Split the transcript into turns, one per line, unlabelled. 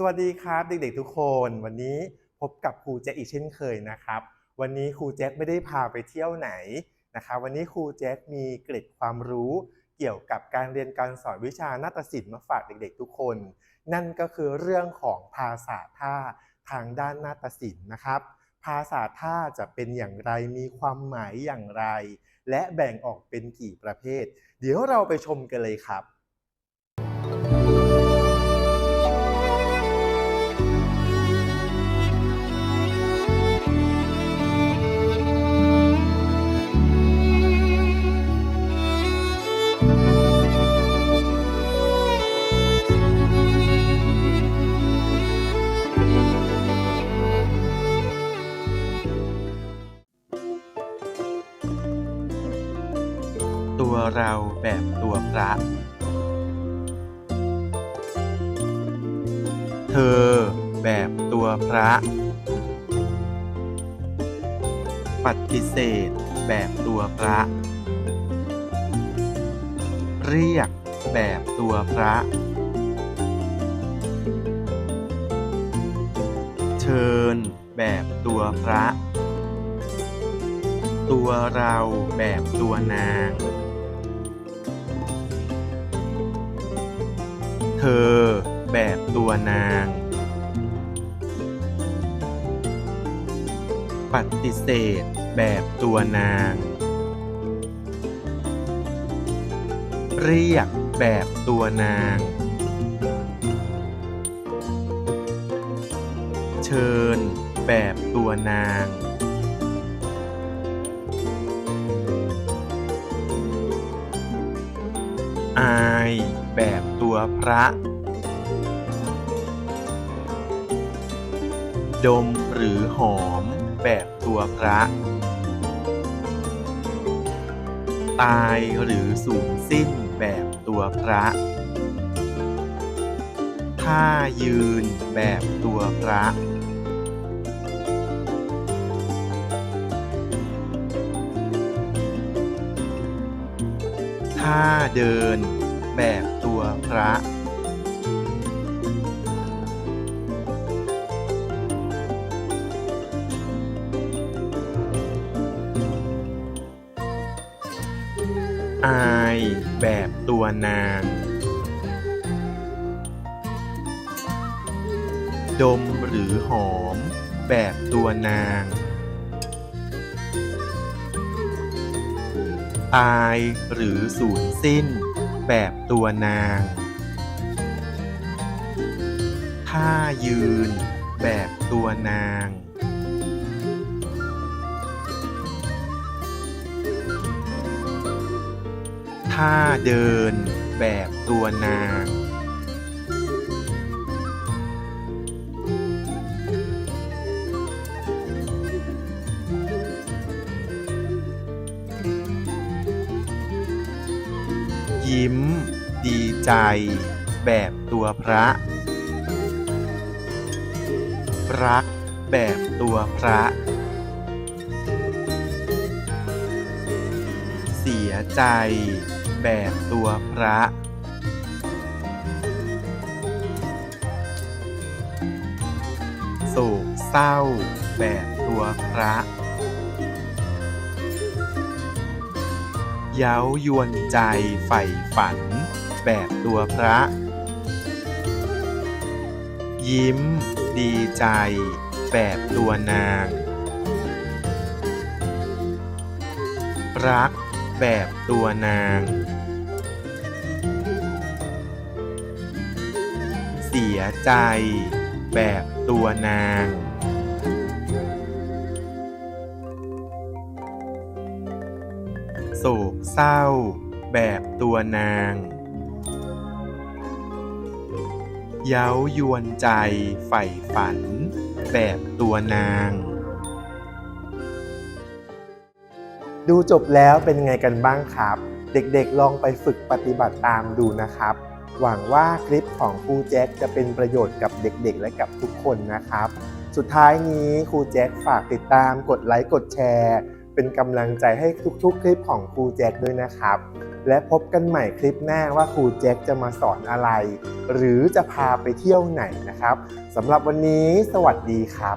สวัสดีครับเด็กๆทุกคน วันนี้พบกับครูแจ็คอีกเช่นเคยนะครับ วันนี้ครูแจ็คไม่ได้พาไปเที่ยวไหนนะครับวันนี้ครูแจ็คมีเกร็ดความรู้เกี่ยวกับการเรียนการสอนวิชานาฏศิลป์มาฝากเด็กๆทุกคน นั่นก็คือเรื่องของภาษาท่าทางด้านนาฏศิลป์นะครับ ภาษาท่าจะเป็นอย่างไรมีความหมายอย่างไร และแบ่งออกเป็นกี่ประเภท เดี๋ยวเราไปชมกันเลยครับ
ตัวเราแบบตัวพระ เธอแบบตัวพระ ปฏิเสธแบบตัวพระ เรียกแบบตัวพระ เชิญแบบตัวพระ ตัวเราแบบตัวนาง เธอแบบตัวนาง ปฏิเสธแบบตัวนาง เรียกแบบตัวนาง เชิญแบบตัวนาง อาย แบบตัวพระ ดมหรือหอมแบบตัวพระ ตายหรือสูญสิ้นแบบตัวพระ ท่ายืนแบบตัวพระท่าเดินแบบ ตัวพระ อายแบบตัวนาง ดมหรือหอม แบบตัวนางตายหรือสูญสิ้น แบบตัวนาง ท่ายืน แบบตัวนาง ท่าเดิน แบบตัวนาง ยิ้ม ดีใจ แบบตัวพระ รักแบบตัวพระ เสียใจ แบบตัวพระ โศกเศร้า แบบตัวพระ เย้ายวนใจใฝ่ฝัน แบบตัวพระ ยิ้มดีใจ แบบตัวนาง รักแบบตัวนาง เสียใจ แบบตัวนาง โศกเศร้า แบบตัวนาง เย้ายวนใจใฝ่ฝัน แบบตัวนาง
ดูจบแล้วเป็นไงกันบ้างครับ เด็กๆลองไปฝึกปฏิบัติตามดูนะครับ หวังว่าคลิปของครูแจ็คจะเป็นประโยชน์กับเด็กๆ และกับทุกคนนะครับ สุดท้ายนี้ครูแจ็คฝากติดตามกดไลค์กดแชร์ เป็นกำลังใจให้ทุกๆ คลิปของครูแจ็คด้วยนะครับ และพบกันใหม่คลิปหน้าว่าครูแจ็คจะมาสอนอะไร หรือจะพาไปเที่ยวไหนนะครับสำหรับวันนี้สวัสดีครับ